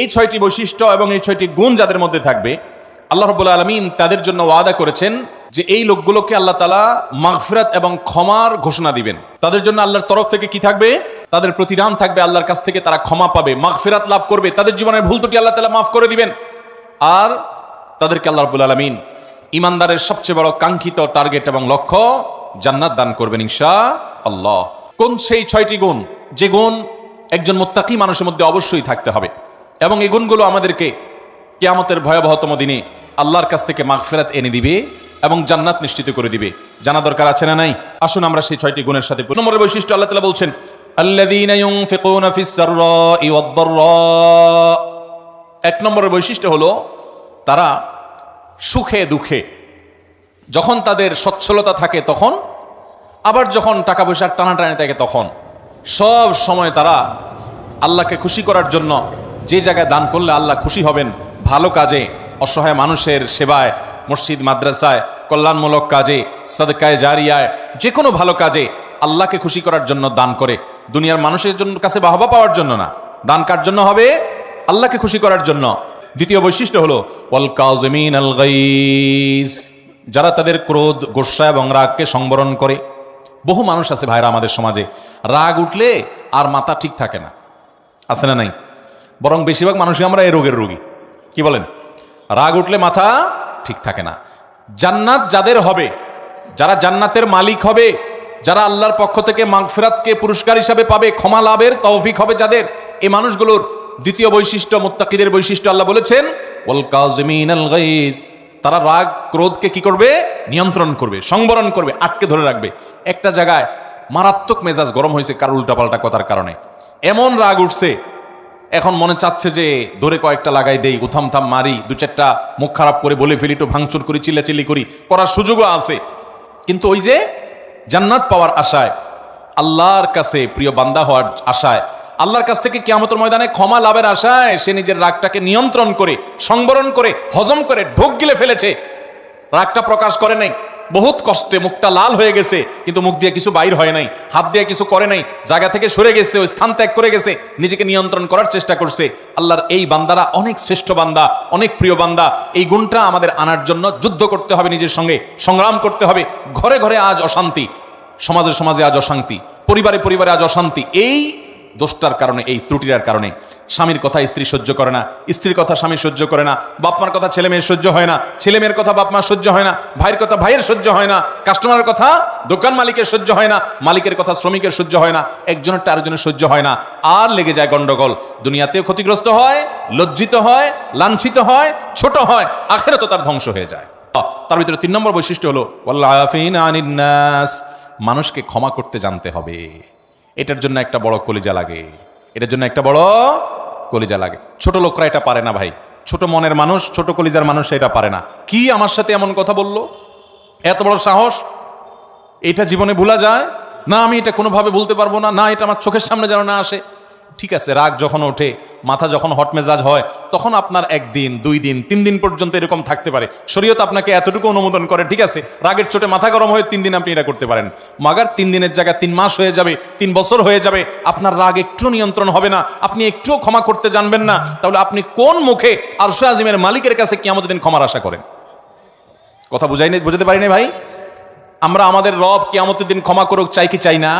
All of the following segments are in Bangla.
এই ছয়টি বৈশিষ্ট্য এবং এই ছয়টি গুণ যাদের মধ্যে থাকবে, আল্লাহ রবুল্লা আলমিন তাদের জন্য ওয়াদা করেছেন যে এই লোকগুলোকে আল্লাহ তালা মাগফিরাত এবং ক্ষমার ঘোষণা দিবেন। তাদের জন্য আল্লাহর তরফ থেকে কি থাকবে? তাদের প্রতিদান থাকবে আল্লাহর কাছ থেকে তারা ক্ষমা পাবে, মাগফিরাত লাভ করবে। তাদের জীবনের ভুল ত্রুটি আল্লাহ তালা মাফ করে দিবেন। আর তাদেরকে আল্লাহ রবুল আলমিন ইমানদারের সবচেয়ে বড় কাঙ্ক্ষিত টার্গেট এবং লক্ষ্য জান্নাত দান করবেন ইনশা আল্লাহ কোন সেই ছয়টি গুণ? যে গুণ একজন মোত্তাকি মানুষের মধ্যে অবশ্যই থাকতে হবে। এবং এই গুণগুলো আমাদেরকে কেয়ামতের ভয়াবহতম দিনে আল্লাহর কাছ থেকে মাগফেরাত এনে দিবে এবং জান্নাত নিশ্চিত করে দিবে। জানা দরকার আছে না নাই? আসুন আমরা সেই ছয়টি গুণের সাথে নম্বরের বৈশিষ্ট্য আল্লাহ তালা বলছেন এক নম্বরের বৈশিষ্ট্য হলো, তারা সুখে দুঃখে, যখন তাদের সচ্ছলতা থাকে তখন, আবার যখন টাকা পয়সার টানাটানি থাকে তখন, সব সময় তারা আল্লাহকে খুশি করার জন্য যে জায়গায় দান করলে আল্লাহ খুশি হবেন, ভালো কাজে, অসহায় মানুষের সেবায়, মসজিদ, মাদ্রাসায়, কল্যাণমূলক কাজে, সদকায় জারিয়ায় যে কোনো ভালো কাজে আল্লাহকে খুশি করার জন্য দান করে। দুনিয়ার মানুষের জন্য কাছে বাহবা পাওয়ার জন্য না। দান কার জন্য হবে? আল্লাহকে খুশি করার জন্য। দ্বিতীয় বৈশিষ্ট্য হলো, ওয়াল কাজমিন আল যারা তাদের ক্রোধ গোস্বা এবং রাগকে সংবরণ করে। বহু মানুষ আছে ভাইরা আমাদের সমাজে। রাগ উঠলে আর মাথা ঠিক থাকে না। আছে না নাই? বরং বেশিরভাগ মানুষই আমরা এই রোগের রোগী। কি বলেন? রাগ উঠলে মাথা ঠিক থাকে না। জান্নাত যাদের হবে, যারা জান্নাতের মালিক হবে, যারা আল্লাহর পক্ষ থেকে মাগফিরাতকে পুরস্কার হিসাবে পাবে, ক্ষমা লাভের তৌফিক হবে যাদের, এই মানুষগুলোর দ্বিতীয় বৈশিষ্ট্য, মোত্তাকিদের বৈশিষ্ট্য আল্লাহ বলেছেন গাইজ। তারা রাগ, ক্রোধকে কি করবে? নিয়ন্ত্রণ করবে, সংবরণ করবে, আটকে ধরে রাখবে। একটা জায়গায় মারাত্মক মেজাজ গরম হয়েছে কার উল্টাপাল্টা কথার কারণে। এমন রাগ উঠছে এখন মনে চাচ্ছে যে ধরে কয়েকটা লাগাই দেই, উথাম থাম মারি, দু চারটা মুখ খারাপ করে বলে ফেলি, একটু ভাঙচুর করি, চিল্লাচিল্লি করি, করার সুযোগও আছে। কিন্তু ওই যে জান্নাত পাওয়ার আশায়, আল্লাহর কাছে প্রিয় বান্দা হওয়ার আশায়, আল্লাহর কাছ থেকে কিয়ামতের ময়দানে ক্ষমা লাভের আশায় সে নিজের রাগটাকে নিয়ন্ত্রণ করে, সংবরণ করে, হজম করে ঢোক গিলে ফেলেছে। রাগটা প্রকাশ করে নাই। বহুত কষ্টে মুখটা লাল হয়ে গেছে, কিন্তু মুখ দিয়ে কিছু বাইর হয় নাই, হাত দিয়ে কিছু করে নাই, জায়গা থেকে সরে গেছে, ওই স্থান ত্যাগ করে গেছে, নিজেকে নিয়ন্ত্রণ করার চেষ্টা করছে। আল্লাহর এই বান্দারা অনেক শ্রেষ্ঠ বান্দা, অনেক প্রিয় বান্দা, এই গুণটা আমাদের আনার জন্য যুদ্ধ করতে হবে নিজের সঙ্গে, সংগ্রাম করতে হবে, ঘরে ঘরে আজ অশান্তি, সমাজে সমাজে আজ অশান্তি, পরিবারে পরিবারে আজ অশান্তি, এই দোষটার কারণে, এই ত্রুটির কারণে। স্বামীর কথা স্ত্রী সহ্য করে না, স্ত্রীর কথা স্বামী সহ্য করে না, বাপমার কথা ছেলে মেয়ের সহ্য হয় না, ছেলে মেয়ের কথা বাপমার সহ্য হয় না, ভাইয়ের কথা ভাইয়ের সহ্য হয় না কাস্টমারের কথা দোকান মালিকের সহ্য হয় না, মালিকের কথা শ্রমিকের সহ্য হয় না একজনের আরেকজনের সহ্য হয় না। আর লেগে যায় গন্ডগোল। দুনিয়াতেও ক্ষতিগ্রস্ত হয়, লজ্জিত হয়, লাঞ্ছিত হয়, ছোট হয় আখেরে তো তার ধ্বংস হয়ে যায়। তার ভিতরে তিন নম্বর বৈশিষ্ট্য হলো মানুষকে ক্ষমা করতে জানতে হবে। এটার জন্য একটা বড় কলিজা লাগে। এটার জন্য একটা বড় কলিজা লাগে। ছোট লোকরা এটা পারে না ভাই। ছোট মনের মানুষ, ছোট কলিজার মানুষ এটা পারে না। কি আমার সাথে এমন কথা বলল? এত বড় সাহস? এটা জীবনে ভুলা যায়? না, আমি এটা কোনোভাবে বলতে পারব না। না, এটা আমার চোখের সামনে যেন না আসে। ঠিক আছে, রাগ যখন ওঠে, মাথা যখন হট মেজাজ হয়, তখন আপনার একদিন, দুই দিন, তিন দিন পর্যন্ত এরকম থাকতে পারে। শরীয়ত আপনাকে এতটুকু অনুমোদন করে, ঠিক আছে, রাগের চোটে মাথা গরম হয়ে তিন দিন আপনি এটা করতে পারেন। মাগার তিন দিনের জায়গায় তিন মাস হয়ে যাবে, তিন বছর হয়ে যাবে, আপনার রাগ একটু নিয়ন্ত্রণ হবে না, আপনি একটুও ক্ষমা করতে জানবেন না, তাহলে আপনি কোন মুখে আরশে আজিমের মালিকের কাছে কি আমাদের দিন ক্ষমার আশা করেন? কথা বুঝাই বুঝতে পারিনি ভাই? আমরা আমাদের রব কেয়ামতের দিন ক্ষমা করুক, চাই কি চাই না?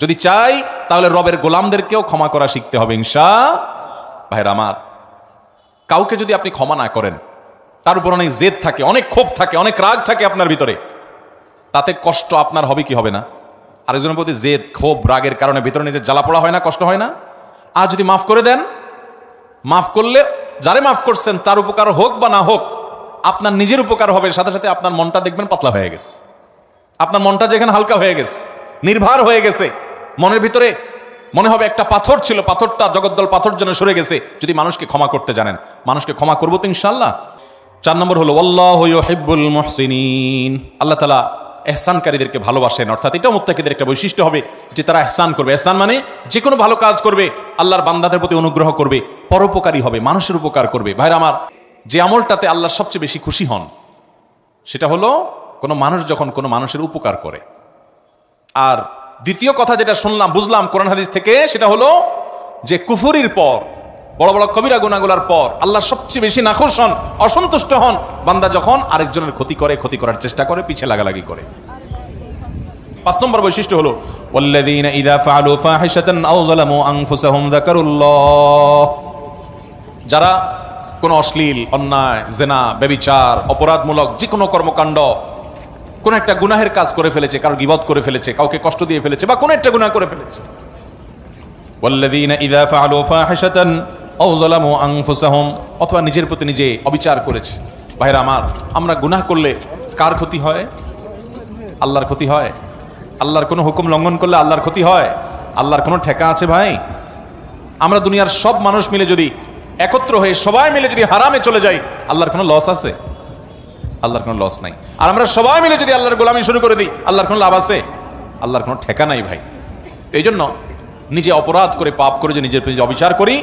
যদি চাই, তাহলে রবের গোলামদেরকেও ক্ষমা করা শিখতে হবে, ইনশা ভাইরা আমার। কাউকে যদি আপনি ক্ষমা না করেন, তার উপর অনেক জেদ থাকে, অনেক ক্ষোভ থাকে, অনেক রাগ থাকে আপনার ভিতরে। তাতে কষ্ট আপনার হবে কি হবে না? আরেকজনের প্রতি জেদ, ক্ষোভ, রাগের কারণে ভিতরে নিজের জ্বালা পোড়া হয় না, কষ্ট হয় না? আর যদি মাফ করে দেন, মাফ করলে যারে মাফ করছেন, তার উপকার হোক বা না হোক, আপনার নিজের উপকার হবে, সাথে সাথে আপনার মনটা দেখবেন পাতলা হয়ে গেছে। আপনার মনটা যেখানে হালকা হয়ে গেছে, নির্ভার হয়ে গেছে মনের ভিতরে মনে হবে একটা পাথর ছিল, পাথরটা জগদ্দল পাথর যেন সরে গেছে, যদি মানুষকে ক্ষমা করতে জানেন। মানুষকে ক্ষমা করব তো ইনশাল্লাহ চার নম্বর হলো আল্লাহ হিব্বুল মহসিনিন। আল্লাহ তালা এহসানকারীদেরকে ভালোবাসেন, অর্থাৎ এটা মুত্তাকিদের একটা বৈশিষ্ট্য হবে যে তারা এহসান করবে। এহসান মানে যে কোনো ভালো কাজ করবে, আল্লাহর বান্দাদের প্রতি অনুগ্রহ করবে, পরোপকারী হবে, মানুষের উপকার করবে। ভাইরা আমার, যে আমলটাতে আল্লাহ সবচেয়ে বেশি খুশি হন, সেটা হলো কোনো মানুষ যখন কোনো মানুষের উপকার করে। আর দ্বিতীয় কথা যেটা শুনলাম বুঝলাম কোরআন হাদিস থেকে সেটা হলো যে কুফুরির পর বড় বড় কবিরা গুনাগুলার পর আল্লাহ সবচেয়ে বেশি নাখোশ হন অসন্তুষ্ট হন বান্দা যখন আরেকজনের ক্ষতি করে ক্ষতি করার চেষ্টা করে পিছে লাগালাগি করে পাঁচ নম্বর বৈশিষ্ট্য হলো والذين إذا فعلوا فاحشة أو ظلموا أنفسهم ذكروا الله যারা কোনো অশ্লীল অন্যায় জেনা বেবিচার অপরাধমূলক যে কোনো কর্মকাণ্ড কোন একটা গুনাহের কাজ করে ফেলেছে কারো গিবত করে ফেলেছে কাউকে কষ্ট দিয়ে ফেলেছে বা কোনো একটা গুনাহ করে ফেলেছে والذين إذا فعلوا فاحشة أو ظلموا أنفسهم অথবা নিজের প্রতি নিজে অবিচার করেছে ভাইরা আমার আমরা গুনাহ করলে কার ক্ষতি হয় আল্লাহর ক্ষতি হয় আল্লাহর কোনো হুকুম লঙ্ঘন করলে আল্লাহর ক্ষতি হয় আল্লাহর কোনো ঠেকা আছে ভাই আমরা দুনিয়ার সব মানুষ মিলে যদি একত্র হয়ে সবাই মিলে যদি হারামে চলে যাই আল্লাহর কোনো লস আছে আল্লাহর কোনো লস নাই। আর আমরা সবাই মিলে যদি আল্লাহর গোলামি শুরু করে দিই, আল্লাহর কোনো লাভ আছে? আল্লাহর কোনো ঠেকা নাই ভাই। এই জন্য নিজে অপরাধ করে, পাপ করে যে নিজের প্রতি অবিচার করি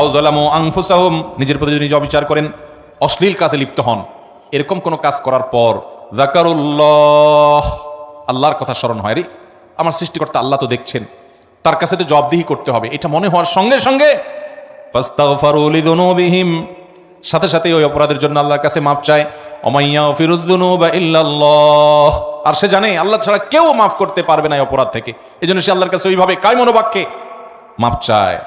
আউজলাম আংফুসাহম নিজের প্রতি যদি নিজে অবিচার করেন, অশ্লীল কাজে লিপ্ত হন। এরকম কোনো কাজ করার পর জাকারুল্লাহ আল্লাহর কথা স্মরণ হয় রে। আমার সৃষ্টিকর্তা আল্লাহ তো দেখছেন। তার কাছে তো জবাবদিহি করতে হবে। এটা মনে হওয়ার সঙ্গে সঙ্গে সাথে সাথে ওই অপরাধের জন্য আল্লাহর কাছে মাপ চায়। অমাইয়া ফিরুদ্দুনুবা ইল্লাল্লাহ। আর সে জানে, আল্লাহ ছাড়া কেউ মাফ করতে পারবে না অপরাধ থেকে। এই জন্য সে আল্লাহর কাছে ওইভাবে কায় মনোবাক্যে মাপ চায়।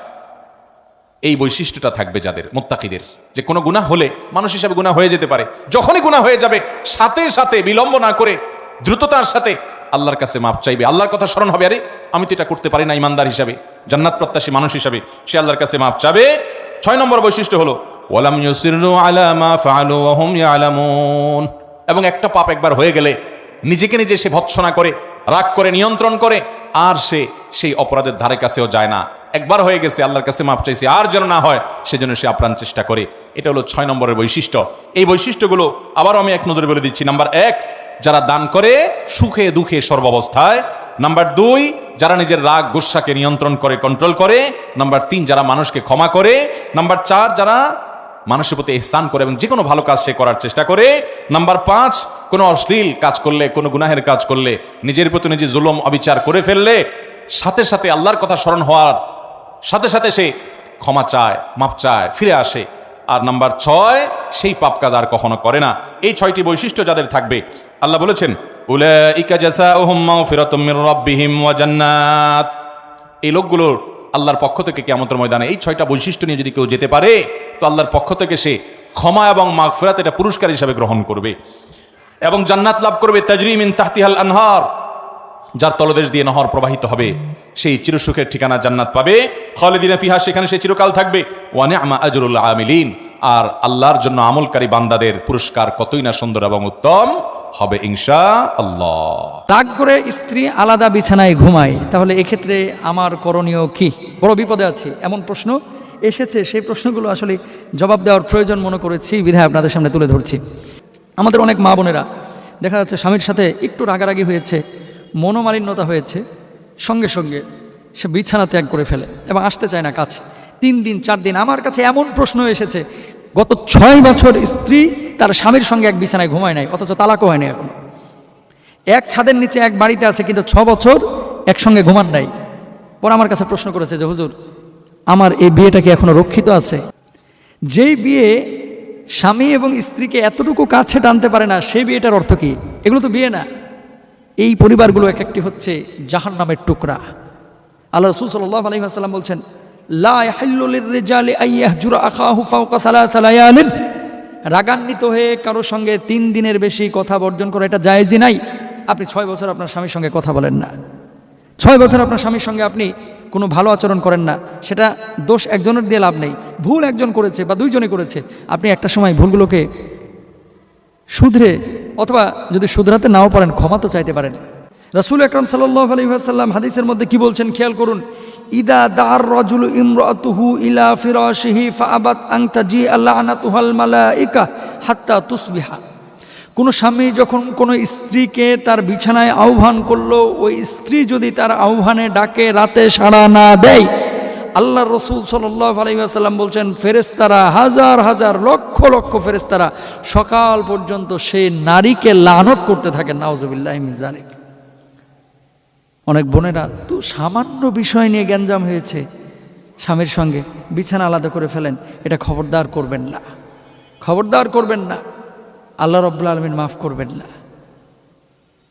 এই বৈশিষ্ট্যটা থাকবে যাদের, মোত্তাকিদের। যে কোনো গুনাহ হলে, মানুষ হিসাবে গুনাহ হয়ে যেতে পারে। যখনই গুনাহ হয়ে যাবে, সাথে সাথে বিলম্ব না করে, দ্রুততার সাথে আল্লাহর কাছে মাপ চাইবে। আল্লাহর কথা স্মরণ হবে, আরে, আমি তো এটা করতে পারি না ইমানদার হিসাবে। জান্নাত প্রত্যাশী মানুষ হিসাবে সে আল্লাহর কাছে মাপ চাবে। ছয় নম্বর বৈশিষ্ট্য হলো ওয়ালাম ইউসিরু আলা মা ফাআলু ওয়া ইয়ালামুন। এবং একটা পাপ একবার হয়ে গেলে নিজেকে নিজে সে ভৎসনা করে, রাগ করে, নিয়ন্ত্রণ করে, আর সে সেই অপরাধের ধারে কাছেও যায় না। একবার হয়ে গেছে, আল্লাহর কাছে মাপ চাইছে, আর যেন না হয়, সেজন্য সে আপ্রাণ চেষ্টা করে। এটা হলো ছয় নম্বরের বৈশিষ্ট্য। এই বৈশিষ্ট্যগুলো আবারও আমি এক নজরে বলে দিচ্ছি। নাম্বার এক, যারা দান করে সুখে দুঃখে সর্বাবস্থায়। নাম্বার দুই, যারা নিজের রাগ গুসাকে নিয়ন্ত্রণ করে কন্ট্রোল করে। নাম্বার তিন, যারা মানুষকে ক্ষমা করে। নাম্বার চার, যারা মানুষের প্রতি এহসান করে এবং যে কোনো ভালো কাজ সে করার চেষ্টা করে। নাম্বার পাঁচ, কোনো অশ্লীল কাজ করলে, কোনো গুনাহের কাজ করলে, নিজের প্রতি নিজে জুলম, অবিচার করে ফেললে, সাথে সাথে আল্লাহর কথা স্মরণ হওয়ার সাথে সাথে সে ক্ষমা চায় মাপ চায়, ফিরে আসে। আর নাম্বার ছয়, সেই পাপ কাজ আর কখনো করে না। এই ছয়টি বৈশিষ্ট্য যাদের থাকবে, আল্লাহ বলেছেন, উলাইকা জাযাউহুম মাগফিরাতুম মির রাব্বিহিম ওয়া জান্নাত। এই লোকগুলোর আল্লাহর পক্ষ থেকে কেমতের ময়দানে এই ছয়টা বৈশিষ্ট্য নিয়ে যদি কেউ যেতে পারে, তো আল্লাহর পক্ষ থেকে সে ক্ষমা এবং মাগফিরাত এটা পুরস্কার হিসাবে গ্রহণ করবে। এবং জান্নাত লাভ করবে তাজরিমিন তাহতিহাল আনহার, যার তলদেশ দিয়ে নহর প্রবাহিত হবে। সেই চিরসুখের ঠিকানা জান্নাত পাবে। খালিদিনা ফিহা, সেখানে সে চিরকাল থাকবে। ওয়ানে আমা আজরুল্লাহ আমিলিন। আর আল্লাহর জন্য আমলকারী বান্দাদের পুরস্কার কতই না সুন্দর এবং উত্তম। হবে ইনশা আল্লাহ রাগ করে স্ত্রী আলাদা বিছানায় ঘুমায়, তাহলে এক্ষেত্রে আমার করণীয় কি? বড় বিপদে আছি, এমন প্রশ্ন এসেছে, সেই প্রশ্নগুলো আসলে জবাব দেওয়ার প্রয়োজন মনে করেছি, বিধায় আপনাদের সামনে তুলে ধরছি। আমাদের অনেক মা বোনেরা, দেখা যাচ্ছে স্বামীর সাথে একটু রাগারাগি হয়েছে, মনোমালিন্যতা হয়েছে, সঙ্গে সঙ্গে সে বিছানা ত্যাগ করে ফেলে এবং আসতে চায় না কাছে। তিন দিন, চার দিন, আমার কাছে এমন প্রশ্ন এসেছে গত ছয় বছর স্ত্রী তার স্বামীর সঙ্গে এক বিছানায় ঘুমায় নাই, অথচ তালাকও হয়নি এখন। এক ছাদের নিচে এক বাড়িতে আছে, কিন্তু ছ বছর একসঙ্গে ঘুমান নাই। পর আমার কাছে প্রশ্ন করেছে যে, হুজুর, আমার এই বিয়েটা কি এখনও রক্ষিত আছে? যেই বিয়ে স্বামী এবং স্ত্রীকে এতটুকু কাছে টানতে পারে না, সেই বিয়েটার অর্থ কি? এগুলো তো বিয়ে না। এই পরিবারগুলো এক একটি হচ্ছে জাহান নামের টুকরা। আল্লাহ রসুল সাল্লাহ আলী আসাল্লাম বলছেন রাগান্বিত হয়ে কারোর সঙ্গে তিন দিনের বেশি কথা বর্জন করা এটা জায়েজই নাই। আপনি ছয় বছর আপনার স্বামীর সঙ্গে কথা বলেন না। ছয় বছর আপনার স্বামীর সঙ্গে আপনি কোনো ভালো আচরণ করেন না। সেটা দোষ একজনের দিয়ে লাভ নেই। ভুল একজন করেছে বা দুইজনে করেছে, আপনি একটা সময় ভুলগুলোকে শুধরে অথবা যদি শুধরাতে নাও পারেন, ক্ষমা তো চাইতে পারেন। রাসুল আকরম সাল্লাহ আলহিহাসাল্লাম হাদিসের মধ্যে কি বলছেন? খেয়াল করুন। ইদা দার রজুল ইমরাতুহু ইলা ফিরাশিহি ফাআবাত আন তাজি আল্লাহ আনাতুহাল মালাইকা হাত্তা তুসবিহা। কোনো স্বামী যখন কোনো স্ত্রীকে তার বিছানায় আহ্বান করল, ওই স্ত্রী যদি তার আহ্বানে ডাকে, রাতে সাড়া না দেয় আল্লাহ রসুল সাল্লাহ আলাইসাল্লাম বলছেন ফেরেস্তারা হাজার হাজার, লক্ষ লক্ষ ফেরেস্তারা সকাল পর্যন্ত সেই নারীকে লানত করতে থাকেন নাওজবিল্লাহ জানিক অনেক বোনেরা, তো সামান্য বিষয় নিয়ে গ্যাঞ্জাম হয়েছে। স্বামীর সঙ্গে বিছানা আলাদা করে ফেলেন, এটা খবরদার করবেন না। খবরদার করবেন না। আল্লাহ রব্বুল আলমিন মাফ করবেন না।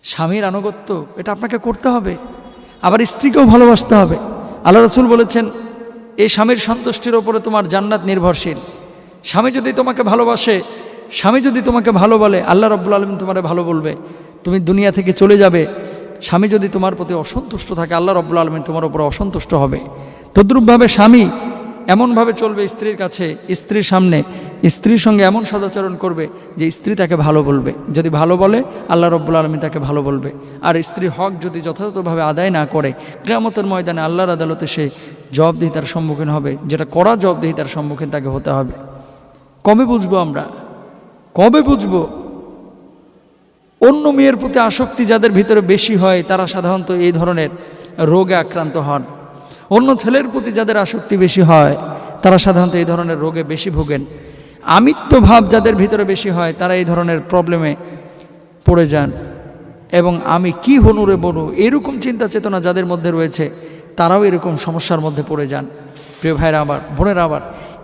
স্বামীর আনুগত্য, এটা আপনাকে করতে হবে। আবার স্ত্রীকেও ভালোবাসতে হবে। আল্লাহ রসুল বলেছেন, এই স্বামীর সন্তুষ্টির ওপরে তোমার জান্নাত নির্ভরশীল। স্বামী যদি তোমাকে ভালোবাসে, স্বামী যদি তোমাকে ভালো বলে, আল্লাহ রব্বুল আলমিন তোমারে ভালো বলবে। তুমি দুনিয়া থেকে চলে যাবে। স্বামী যদি তোমার প্রতি অসন্তুষ্ট থাকে, আল্লাহ রব্বুল আলমিন তোমার উপরে অসন্তুষ্ট হবে। তদ্রূপভাবে স্বামী এমনভাবে চলবে স্ত্রীর কাছে, স্ত্রীর সামনে, স্ত্রীর সঙ্গে এমন সদাচরণ করবে যে স্ত্রী তাকে ভালো বলবে। যদি ভালো বলে, আল্লাহ রব্বুল আলমী তাকে ভালো বলবে। আর স্ত্রীর হক যদি যথাযথভাবে আদায় না করে, কেয়ামতের ময়দানে আল্লাহর আদালতে সে জবাবদিহিতার সম্মুখীন হবে, যেটা কড়া জবাবদিহিতার সম্মুখীন তাকে হতে হবে। কবে বুঝব আমরা? কবে বুঝব? অন্য মেয়ের প্রতি আসক্তি যাদের ভিতরে বেশি হয়, তারা সাধারণত এই ধরনের রোগে আক্রান্ত হন। অন্য ছেলের প্রতি যাদের আসক্তি বেশি হয়, তারা সাধারণত এই ধরনের রোগে বেশি ভোগেন। আমিত্ব ভাব যাদের ভিতরে বেশি হয়, তারা এই ধরনের প্রবলেমে পড়ে যান। এবং আমি কি হনুরে বনু, এরকম চিন্তা চেতনা যাদের মধ্যে রয়েছে, তারাও এরকম সমস্যার মধ্যে পড়ে যান। প্রিয় ভাইরা আবার বোনেরা আবার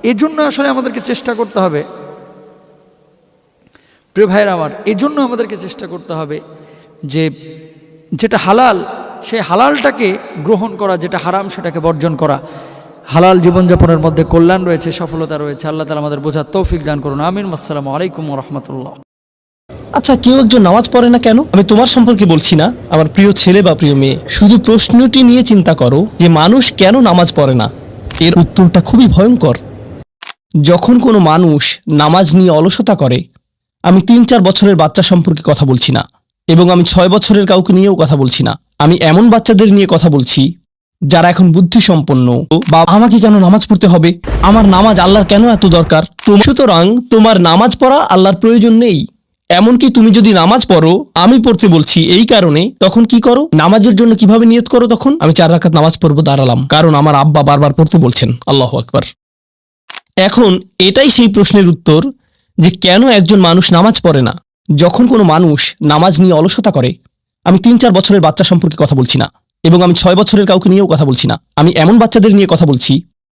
এই জন্য আসলে আমাদেরকে চেষ্টা করতে হবে প্রিয় ভাইয়ের আমার এই জন্য আমাদেরকে চেষ্টা করতে হবে যে যেটা হালাল, সেই হালালটাকে গ্রহণ করা, যেটা হারাম সেটাকে বর্জন করা। হালাল জীবনযাপনের মধ্যে কল্যাণ রয়েছে, সফলতা রয়েছে, আল্লাহ তালা আমাদের বোঝার তৌফিক দান করুন, আমিন, আসসালামু আলাইকুম রহমতুল্লাহ। আচ্ছা কেউ একজন নামাজ পড়ে না কেন? আমি তোমার সম্পর্কে বলছি না, আমার প্রিয় ছেলে বা প্রিয় মেয়ে। শুধু প্রশ্নটি নিয়ে চিন্তা করো যে মানুষ কেন নামাজ পড়ে না? এর উত্তরটা খুবই ভয়ঙ্কর। যখন কোনো মানুষ নামাজ নিয়ে অলসতা করে আমি তিন চার বছরের বাচ্চা সম্পর্কে কথা বলছি না, এবং আমি ছয় বছরের কাউকে নিয়েও কথা বলছি না। আমি এমন বাচ্চাদের নিয়ে কথা বলছি যারা এখন বুদ্ধি সম্পন্ন বা আমাকে কেন নামাজ পড়তে হবে? আমার নামাজ আল্লাহর কেন এত দরকার? সুতরাং তোমার নামাজ পড়া আল্লাহর প্রয়োজন নেই। এমনকি তুমি যদি নামাজ পড়ো, আমি পড়তে বলছি এই কারণে, তখন কি করো? নামাজের জন্য কীভাবে নিয়ত করো তখন? আমি চার রাকাত নামাজ পড়ব, দাঁড়ালাম। কারণ আমার আব্বা বারবার পড়তে বলছেন। আল্লাহ আকবার। এখন এটাই সেই প্রশ্নের উত্তর যে কেন একজন মানুষ নামাজ পড়ে না? যখন কোনো মানুষ নামাজ নিয়ে অলসতা করে, আমি তিন চার বছরের বাচ্চা সম্পর্কে কথা বলছি না এবং আমি ছয় বছরের কাউকে নিয়েও কথা বলছি না। আমি এমন বাচ্চাদের নিয়ে কথা বলছি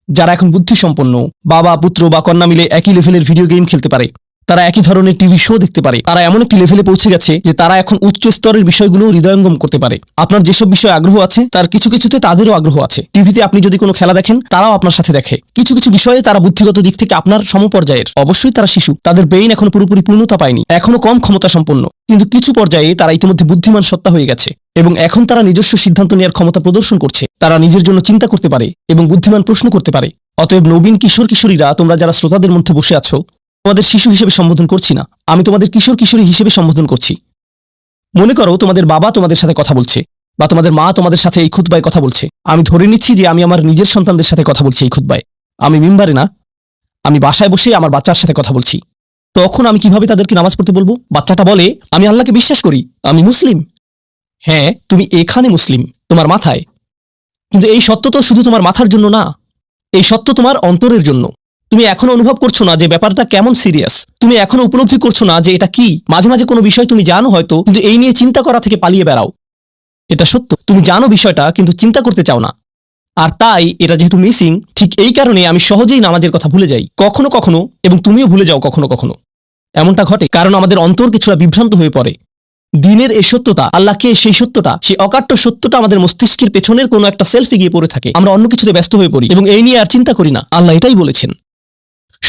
যারা এখন বুদ্ধিসম্পন্ন, বাবা, পুত্র বা কন্যা মিলে একই লেভেলের ভিডিও গেম খেলতে পারে। তারা একই ধরনের টিভি শো দেখতে পারে। তারা এমন একটি লেভেলে পৌঁছে গেছে যে তারা এখন উচ্চ স্তরের বিষয়গুলো হৃদয়ঙ্গম করতে পারে। আপনার যেসব বিষয়ে আগ্রহ আছে, তার কিছু কিছুতে তাদেরও আগ্রহ আছে। টিভিতে আপনি যদি কোনো খেলা দেখেন, তারাও আপনার সাথে দেখে। কিছু কিছু বিষয়ে তারা বুদ্ধিগত দিক থেকে আপনার সমপর্যায়ের। অবশ্যই তারা শিশু। তাদের ব্রেইন এখনও পুরোপুরি পূর্ণতা পায়নি। এখনও কম ক্ষমতা সম্পন্ন কিন্তু কিছু পর্যায়ে তারা ইতিমধ্যে বুদ্ধিমান সত্তা হয়ে গেছে। এবং এখন তারা নিজস্ব সিদ্ধান্ত নেওয়ার ক্ষমতা প্রদর্শন করছে। তারা নিজের জন্য চিন্তা করতে পারে এবং বুদ্ধিমান প্রশ্ন করতে পারে। অতএব নবীন কিশোর কিশোরীরা, তোমরা যারা শ্রোতাদের মধ্যে বসে আছো তোমাদের শিশু হিসেবে সম্বোধন করছি না। আমি তোমাদের কিশোর কিশোরী হিসেবে সম্বোধন করছি। মনে করো, তোমাদের বাবা তোমাদের সাথে কথা বলছে, বা তোমাদের মা তোমাদের সাথে এই খুতবায় কথা বলছে। আমি ধরে নিচ্ছি যে আমি আমার নিজের সন্তানদের সাথে কথা বলছি এই খুতবায়। আমি মিম্বারে না। আমি বাসায় বসে আমার বাচ্চার সাথে কথা বলছি। তখন আমি কীভাবে তাদেরকে নামাজ পড়তে বলব? বাচ্চাটা বলে, আমি আল্লাহকে বিশ্বাস করি, আমি মুসলিম। হ্যাঁ তুমি এখানে মুসলিম, তোমার মাথায়। কিন্তু এই সত্য তো শুধু তোমার মাথার জন্য না, এই সত্য তোমার অন্তরের জন্য। তুমি এখনও অনুভব করছ না যে ব্যাপারটা কেমন সিরিয়াস তুমি এখনও উপলব্ধি করছ না যে এটা কি? মাঝে মাঝে কোনো বিষয় তুমি জানো হয়তো, কিন্তু এই নিয়ে চিন্তা করা থেকে পালিয়ে বেড়াও। এটা সত্য। তুমি জানো বিষয়টা, কিন্তু চিন্তা করতে চাও না। আর তাই এটা যেহেতু মিসিং ঠিক এই কারণে আমি সহজেই নামাজের কথা ভুলে যাই। কখনো কখনো, এবং তুমিও ভুলে যাও কখনো কখনো। এমনটা ঘটে কারণ আমাদের অন্তর কিছুটা বিভ্রান্ত হয়ে পড়ে। দিনের এই সত্যতা আল্লাহকে সেই সত্যটা, সেই অকাট্য সত্যটা আমাদের মস্তিষ্কের পেছনের কোনো একটা সেলফি গিয়ে পড়ে থাকে। আমরা অন্য কিছুতে ব্যস্ত হয়ে পড়ি, এবং এই নিয়ে আর চিন্তা করি না। আল্লাহ এটাই বলেছেন।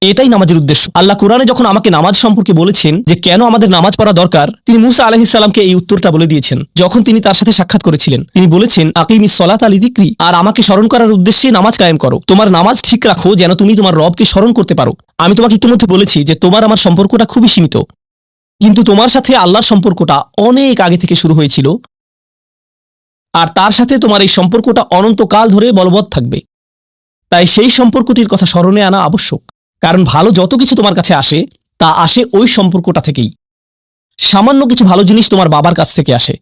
এটাই নামাজের উদ্দেশ্য। আল্লাহ কোরআনে যখন আমাকে নামাজ সম্পর্কে বলেছেন যে কেন আমাদের নামাজ পড়া দরকার, তিনি মুসা আলহিসাল্লামকে এই উত্তরটা বলে দিয়েছেন। যখন তিনি তার সাথে সাক্ষাৎ করেছিলেন, তিনি বলেছেন আকিমি সলাত আলী দিক্রি আর আমাকে স্মরণ করার উদ্দেশ্যে নামাজ কায়েম করো। তোমার নামাজ ঠিক রাখো যেন তুমি তোমার রবকে স্মরণ করতে পারো। আমি তোমাকে ইতিমধ্যে বলেছি যে তোমার আমার সম্পর্কটা খুবই সীমিত। কিন্তু তোমার সাথে আল্লাহর সম্পর্কটা অনেক আগে থেকে শুরু হয়েছিল। আর তার সাথে তোমার এই সম্পর্কটা অনন্তকাল ধরে বলবৎ থাকবে। তাই সেই সম্পর্কটির কথা স্মরণে আনা আবশ্যক। কারণ ভালো যত কিছু তোমার কাছে আসে, তা আসে ওই সম্পর্কটা থেকেই। সামান্য কিছু ভালো জিনিস তোমার বাবার কাছ থেকে আসে।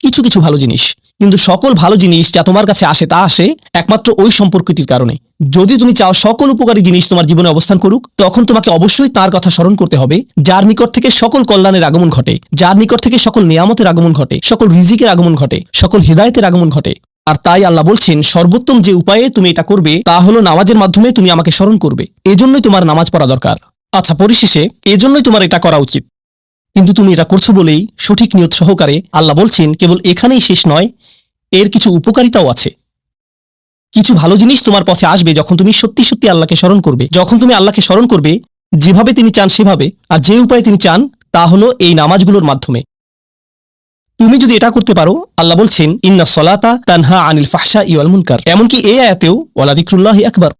কিছু কিছু ভালো জিনিস, কিন্তু সকল ভালো জিনিস যা তোমার কাছে আসে তা আসে একমাত্র ওই সম্পর্কটির কারণে। যদি তুমি চাও সকল উপকারী জিনিস তোমার জীবনে অবস্থান করুক, তখন তোমাকে অবশ্যই তার কথা স্মরণ করতে হবে, যার নিকট থেকে সকল কল্যাণের আগমন ঘটে, যার নিকট থেকে সকল নিয়ামতের আগমন ঘটে, সকল রিজিকের আগমন ঘটে, সকল হৃদায়তের আগমন ঘটে। আর তাই আল্লাহ বলছেন, সর্বোত্তম যে উপায়ে তুমি এটা করবে, তা হলো নামাজের মাধ্যমে তুমি আমাকে স্মরণ করবে। এজন্যই তোমার নামাজ পড়া দরকার। আচ্ছা পরিশেষে, এজন্যই তোমার এটা করা উচিত। কিন্তু তুমি এটা করছ বলেই সঠিক নিয়ত সহকারে আল্লাহ বলছেন, কেবল এখানেই শেষ নয়, এর কিছু উপকারিতাও আছে। কিছু ভালো জিনিস তোমার পথে আসবে যখন তুমি সত্যি সত্যি আল্লাহকে স্মরণ করবে। যখন তুমি আল্লাহকে স্মরণ করবে, যেভাবে তিনি চান সেভাবে, আর যে উপায়ে তিনি চান, তা হলো এই নামাজগুলোর মাধ্যমে। তুমি যদি এটা করতে পারো, আল্লাহ বলছেন, ইন্না সলাতা তানহা আনিল ফাহসা ইওয়াল মুনকার। এমনকি এই আয়াতেও ওয়ালাদিক্রুল্লাহ আকবর।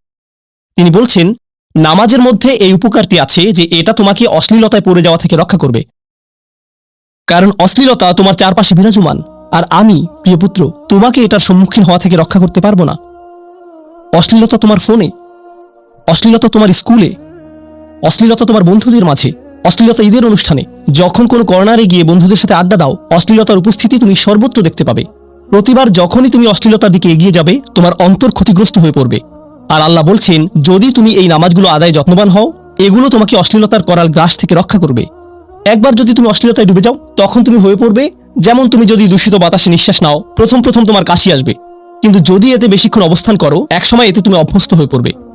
তিনি বলছেন, নামাজের মধ্যে এই উপকারটি আছে যে এটা তোমাকে অশ্লীলতায় পড়ে যাওয়া থেকে রক্ষা করবে। কারণ অশ্লীলতা তোমার চারপাশে বিরাজমান। আর আমি, প্রিয় পুত্র, তোমাকে এটার সম্মুখীন হওয়া থেকে রক্ষা করতে পারব না। অশ্লীলতা তোমার ফোনে। অশ্লীলতা তোমার স্কুলে। অশ্লীলতা তোমার বন্ধুদের মাঝে। অশ্লীলতা ঈদের অনুষ্ঠানে, যখন কোনো কর্নারে গিয়ে বন্ধুদের সাথে আড্ডা দাও, অশ্লীলতার উপস্থিতি তুমি সর্বত্র দেখতে পাবে। প্রতিবার যখনই তুমি অশ্লীলতার দিকে এগিয়ে যাবে, তোমার অন্তর ক্ষতিগ্রস্ত হয়ে পড়বে। আর আল্লাহ বলছেন, যদি তুমি এই নামাজগুলো আদায় যত্নবান হও, এগুলো তোমাকে অশ্লীলতার করাল গ্রাস থেকে রক্ষা করবে। একবার যদি তুমি অশ্লীলতায় ডুবে যাও, তখন তুমি হয়ে পড়বে, যেমন তুমি যদি দূষিত বাতাসে নিঃশ্বাস নাও, প্রথম প্রথম তোমার কাশি আসবে। কিন্তু যদি এতে বেশিক্ষণ অবস্থান করো, একসময় এতে তুমি অভ্যস্ত হয়ে পড়বে।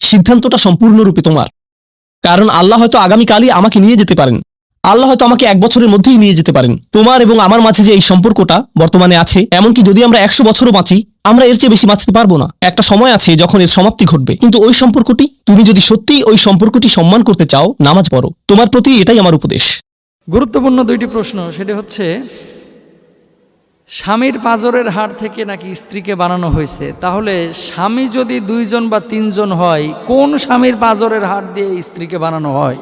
সিদ্ধান্তটা সম্পূর্ণরূপে তোমার। কারণ আল্লাহ হয়তো আগামীকালই আমাকে নিয়ে যেতে পারেন। আল্লাহ হয়তো আমাকে এক বছরের মধ্যেই নিয়ে যেতে পারেন। তোমার এবং আমার মাঝে যে এই সম্পর্কটা বর্তমানে আছে, এমনকি যদি আমরা একশো বছরও বাঁচি, আমরা এর চেয়ে বেশি বাঁচতে পারব না। একটা সময় আছে যখন এর সমাপ্তি ঘটবে। কিন্তু ওই সম্পর্কটি, তুমি যদি সত্যিই ওই সম্পর্কটি সম্মান করতে চাও, নামাজ পড়ো। তোমার প্রতি এটাই আমার উপদেশ। গুরুত্বপূর্ণ দুইটি প্রশ্ন। সেটি হচ্ছে স্বামীর পাজরের হাড় থেকে নাকি স্ত্রীকে বানানো হয়েছে? তাহলে স্বামী যদি দুইজন বা তিনজন হয়, কোন স্বামীর পাজরের হাড় দিয়ে স্ত্রীকে বানানো হয়?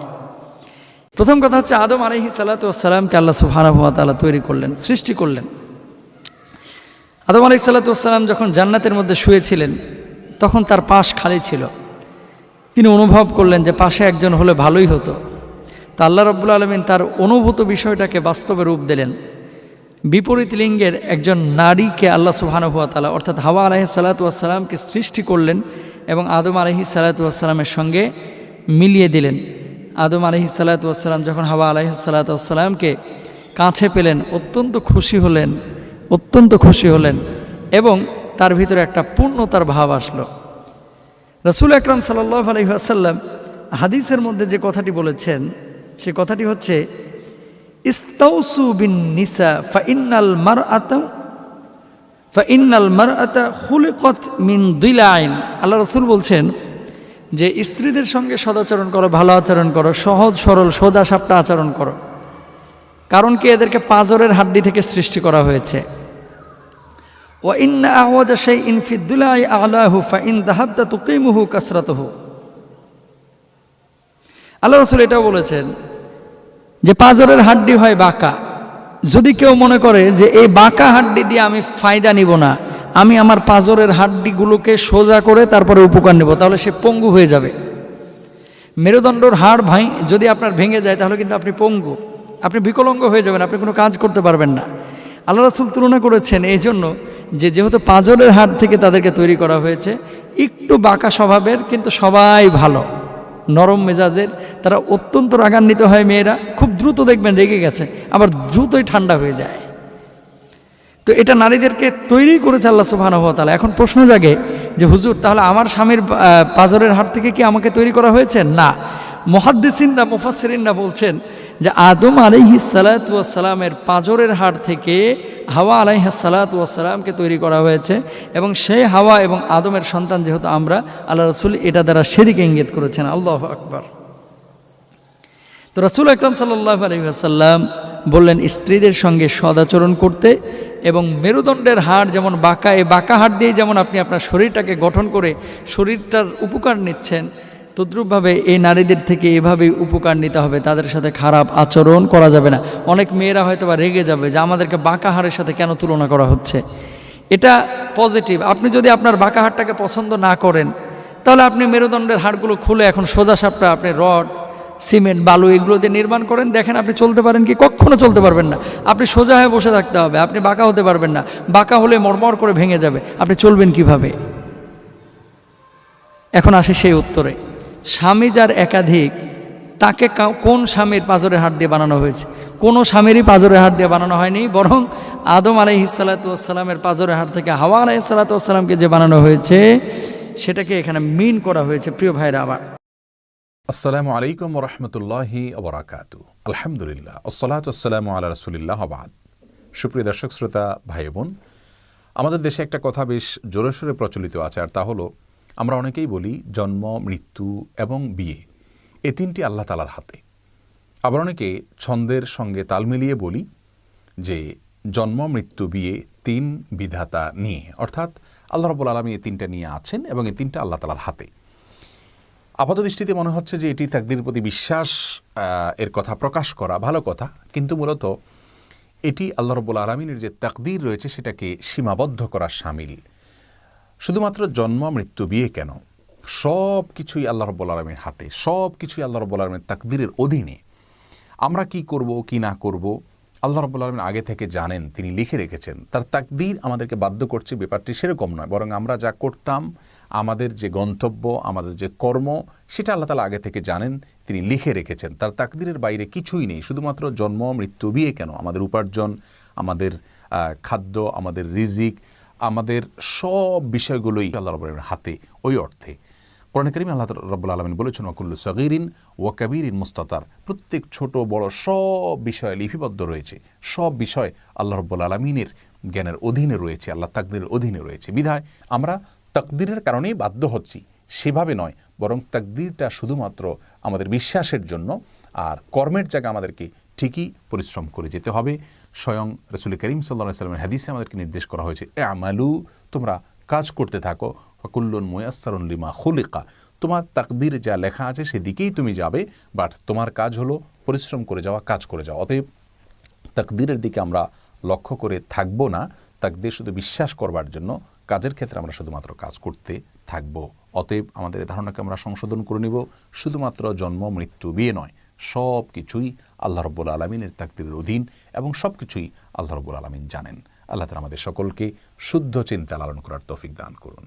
প্রথম কথা হচ্ছে আদম আলহি সাল্লাতামকে আল্লাহ সুহানাভাতালা তৈরি করলেন, সৃষ্টি করলেন। আদম আলহি সাল্লাতাম যখন জান্নাতের মধ্যে শুয়েছিলেন, তখন তার পাশ খালি ছিল। তিনি অনুভব করলেন যে পাশে একজন হলে ভালোই হতো। তা আল্লাহ রব্বুল আলমিন তার অনুভূত বিষয়টাকে বাস্তবে রূপ দিলেন। বিপরীত লিঙ্গের একজন নারীকে আল্লাহ সুবাহানুয়া তালা অর্থাৎ হাওয়া আলহি সালাতামকে সৃষ্টি করলেন এবং আদম আলহি সালাতামের সঙ্গে মিলিয়ে দিলেন। আদম আলহি সালাতাম যখন হাওয়া আলহি সালাতামকে কাছে পেলেন, অত্যন্ত খুশি হলেন, অত্যন্ত খুশি হলেন এবং তার ভিতরে একটা পূর্ণতার ভাব আসলো। রসুল আকরাম সাল্লাহ আলহিহাসাল্লাম হাদিসের মধ্যে যে কথাটি বলেছেন, সে কথাটি হচ্ছে ইস্তাউসু বিন নিসা, ফাইন্নাল মার আতম ফাইন্নাল মার আতা হুলিকত মিন দুইলাইন আল্লাহ রসুল বলছেন যে, স্ত্রীদের সঙ্গে সদাচরণ করো, ভালো আচরণ করো, সহজ, সরল, সোজা সাপটা আচরণ করো। কারণ কি এদেরকে পাঁজরের হাড্ডি থেকে সৃষ্টি করা হয়েছে। ও ইন্না আওয়াজ সেই ইনফিদুলাই আলাহু ফা ইন দাহাবদা তুকিমুহু কাসরাতহু। আল্লাহ রসুল এটাও বলেছেন যে পাঁজরের হাড্ডি হয় বাঁকা। যদি কেউ মনে করে যে এই বাঁকা হাড্ডি দিয়ে আমি ফায়দা নিব না, আমি আমার পাঁজরের হাড্ডিগুলোকে সোজা করে তারপরে উপকার নেব, তাহলে সে পঙ্গু হয়ে যাবে। মেরুদণ্ডর হাড় ভাই, যদি আপনার ভেঙে যায়, তাহলে কিন্তু আপনি পঙ্গু। আপনি বিকলঙ্গ হয়ে যাবেন, আপনি কোনো কাজ করতে পারবেন না। আল্লাহ রাসুল তুলনা করেছেন এই জন্য যে যেহেতু পাঁজরের হাড় থেকে তাদেরকে তৈরি করা হয়েছে, একটু বাঁকা স্বভাবের কিন্তু সবাই ভালো। নরম মেজাজের, তারা অত্যন্ত রাগান্বিত হয় মেয়েরা, খুব দ্রুত দেখবেন রেগে গেছে, আবার দ্রুতই ঠান্ডা হয়ে যায়। তো এটা নারীদেরকে তৈরি করেছে আল্লাহ সুবাহানহতালা এখন প্রশ্ন জাগে যে, হুজুর, তাহলে আমার স্বামীর পাজরের হাট থেকে কি আমাকে তৈরি করা হয়েছে? না। মহাদ্দিসিনরা মুফাসরিনরা বলছেন যে, আদম আলাইহিসালাতামের পাজরের হাট থেকে হাওয়া আলাইহাসালাতামকে তৈরি করা হয়েছে এবং সেই হাওয়া এবং আদমের সন্তান যেহেতু আমরা, আল্লাহ রসুল এটা দ্বারা সেদিকে ইঙ্গিত করেছেন। আল্লাহ আকবর। তো রসুল আকরম সাল্লাহ আলহিহাসাল্লাম বললেন, স্ত্রীদের সঙ্গে সদাচরণ করতে এবং মেরুদণ্ডের হাড় যেমন বাঁকা, এই বাঁকা হাড় দিয়ে যেমন আপনি আপনার শরীরটাকে গঠন করে শরীরটার উপকার নিচ্ছেন, তদ্রূপভাবে এই নারীদের থেকে এভাবেই উপকার নিতে হবে, তাদের সাথে খারাপ আচরণ করা যাবে না। অনেক মেয়েরা হয়তো বা রেগে যাবে যে আমাদেরকে বাঁকা হাড়ের সাথে কেন তুলনা করা হচ্ছে? এটা পজিটিভ। আপনি যদি আপনার বাঁকা হাড়টাকে পছন্দ না করেন, তাহলে আপনি মেরুদণ্ডের হাড়গুলো খুলে এখন সোজা সাপটা, আপনি রড সিমেন্ট, বালু এগুলো দিয়ে নির্মাণ করেন। দেখেন, আপনি চলতে পারেন কি? কখনো চলতে পারবেন না। আপনি সোজা হয়ে বসে থাকতে হবে। আপনি বাঁকা হতে পারবেন না। বাঁকা হলে মরমর করে ভেঙে যাবে। আপনি চলবেন কীভাবে? এখন আসে সেই উত্তরে। স্বামী যার একাধিক, তাকে কোন স্বামীর পাজরের হাট দিয়ে বানানো হয়েছে? কোনো স্বামীরই পাজরের হাট দিয়ে বানানো হয়নি, বরং আদম আলাই আলাইহিসালাতামের পাজরের হাট থেকে হাওয়া আলাইসালাতামকে যে বানানো হয়েছে, সেটাকে এখানে মিন করা হয়েছে, প্রিয় ভাইরা আবার আসসালামু আলাইকুম রহমতুল্লাহি ওবরাকাতু আলহামদুলিল্লাহ। আসসালাত আসসালামু আল্লাহ রসুলিল্লাহ আবাদ সুপ্রিয় দর্শক, শ্রোতা ভাই বোন আমাদের দেশে একটা কথা বেশ জোরে সোরে প্রচলিত আছে, আর তা হলো, আমরা অনেকেই বলি জন্ম, মৃত্যু এবং বিয়ে, এ তিনটি আল্লাহ তালার হাতে। আবার অনেকে ছন্দের সঙ্গে তাল মিলিয়ে বলি যে জন্ম, মৃত্যু, বিয়ে তিন বিধাতা নিয়ে। অর্থাৎ আল্লাহ রবুল আলমী এই তিনটা নিয়ে আছেন এবং এই তিনটা আল্লাহ তালার হাতে। আপাত দৃষ্টিতে মনে হচ্ছে যে এটি তাকদির প্রতি বিশ্বাস এর কথা প্রকাশ করা ভালো কথা। কিন্তু মূলত এটি আল্লাহ রব্বুল আলমিনের যে তাকদির রয়েছে সেটাকে সীমাবদ্ধ করার সামিল। শুধুমাত্র জন্ম, মৃত্যু, বিয়ে কেন? সব কিছুই আল্লাহ রব্বুল আলমীর হাতে সব কিছুই আল্লাহ রব্বুল আলমীর তাকদিরের অধীনে। আমরা কি করব, কি না করব, আল্লাহ রব্বুল আলমিন আগে থেকে জানেন, তিনি লিখে রেখেছেন। তার তাকদির আমাদেরকে বাধ্য করছে, ব্যাপারটি সেরকম নয়, বরং আমরা যা করতাম আমাদের যে গন্তব্য, আমাদের যে কর্ম, সেটা আল্লাহ তালা আগে থেকে জানেন, তিনি লিখে রেখেছেন। তার তাকদিরের বাইরে কিছুই নেই, শুধুমাত্র জন্ম, মৃত্যু বিয়ে কেন? আমাদের উপার্জন, আমাদের খাদ্য, আমাদের রিজিক, আমাদের সব বিষয়গুলোই আল্লাহ রব্বুল হাতে, ওই অর্থে। কোরআন করিম আল্লাহ রব্বুল আলমিন বলেছেন, ওয়াকুল্লু সগিরিন ওয়া কাবিরিন মুস্তাতার। প্রত্যেক ছোট, বড় সব বিষয়ে লিপিবদ্ধ রয়েছে। সব বিষয় আল্লাহ রব্বুল আলমিনের জ্ঞানের অধীনে রয়েছে, আল্লাহ তাকদিরের অধীনে রয়েছে। বিধায় আমরা তাকদিরের কারণেই বাধ্য হচ্ছি। সেভাবে নয়, বরং তাকদিরটা শুধুমাত্র আমাদের বিশ্বাসের জন্য আর কর্মের জায়গা আমাদেরকে ঠিকই পরিশ্রম করে যেতে হবে। স্বয়ং রসুল করিম সাল্লাহ সাল্লামের হাদিসে আমাদেরকে নির্দেশ করা হয়েছে এ আমালু তোমরা কাজ করতে থাকো, ফকুল্লুন মুয়াস্সারুন লিমা খুলিকা। তোমার তাকদির যা লেখা আছে সেদিকেই তুমি যাবে, বাট তোমার কাজ হলো পরিশ্রম করে যাওয়া, কাজ করে যাওয়া। অতএব তাকদিরের দিকে আমরা লক্ষ্য করে থাকব না। তাকদির শুধু বিশ্বাস করবার জন্য কাজের ক্ষেত্রে আমরা শুধুমাত্র কাজ করতে থাকব। অতএব আমাদের ধারণাকে আমরা সংশোধন করে নিব। শুধুমাত্র জন্ম, মৃত্যু, বিয়ে নয় সব কিছুই আল্লাহ রব্বুল আলমিনের তাকদিরের অধীন এবং সব কিছুই আল্লাহ রব্বুল আলমিন জানেন। আল্লাহ তালা আমাদের সকলকে শুদ্ধ চিন্তা লালন করার তৌফিক দান করুন।